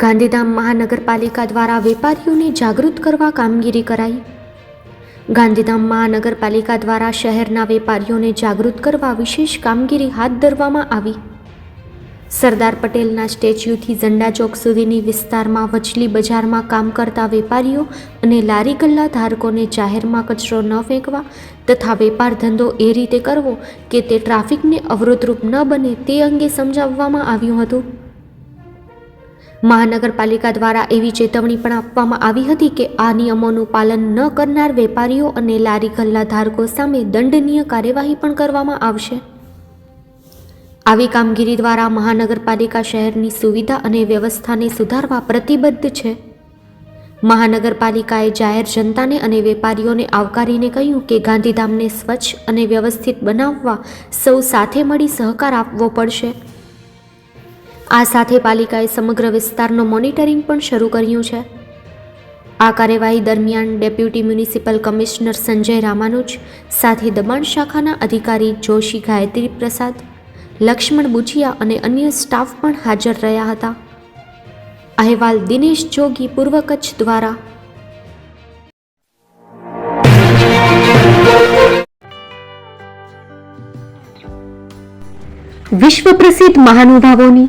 ગાંધીધામ મહાનગરપાલિકા દ્વારા વેપારીઓને જાગૃત કરવા કામગીરી કરાઈ. ગાંધીધામ મહાનગરપાલિકા દ્વારા શહેરના વેપારીઓને જાગૃત કરવા વિશેષ કામગીરી હાથ ધરવામાં આવી. સરદાર પટેલના સ્ટેચ્યુથી ઝંડા ચોક સુધીની વિસ્તારમાં વચલી બજારમાં કામ કરતા વેપારીઓ અને લારી ગલ્લા ધારકોને જાહેરમાં કચરો ન ફેંકવા તથા વેપાર ધંધો એ રીતે કરવો કે તે ટ્રાફિકને અવરોધરૂપ ન બને તે અંગે સમજાવવામાં આવ્યું હતું. મહાનગરપાલિકા દ્વારા એવી ચેતવણી પણ આપવામાં આવી હતી કે આ નિયમોનું પાલન ન કરનાર વેપારીઓ અને લારી ગલ્લા ધારકો સામે દંડનીય કાર્યવાહી પણ કરવામાં આવશે. આવી કામગીરી દ્વારા મહાનગરપાલિકા શહેરની સુવિધા અને વ્યવસ્થાને સુધારવા પ્રતિબદ્ધ છે. મહાનગરપાલિકાએ જાહેર જનતાને અને વેપારીઓને આવકારીને કહ્યું કે ગાંધીધામને સ્વચ્છ અને વ્યવસ્થિત બનાવવા સૌ સાથે મળી સહકાર આપવો પડશે. આ સાથે પાલિકાએ સમગ્ર વિસ્તારનો મોનિટરિંગ પણ શરૂ કર્યું છે. આ કાર્યવાહી દરમિયાન deputy municipal commissioner Sanjay Ramanuj, સાથે દમણ શાખાના અધિકારી જોશી ગાયત્રી પ્રસાદ લક્ષ્મણ બુચિયા અને અન્ય સ્ટાફ પણ હાજર રહ્યા હતા. અહેવાલ દિનેશ જોગી, પૂર્વ કચ્છ દ્વારા. વિશ્વ પ્રસિદ્ધ મહાનુભાવોની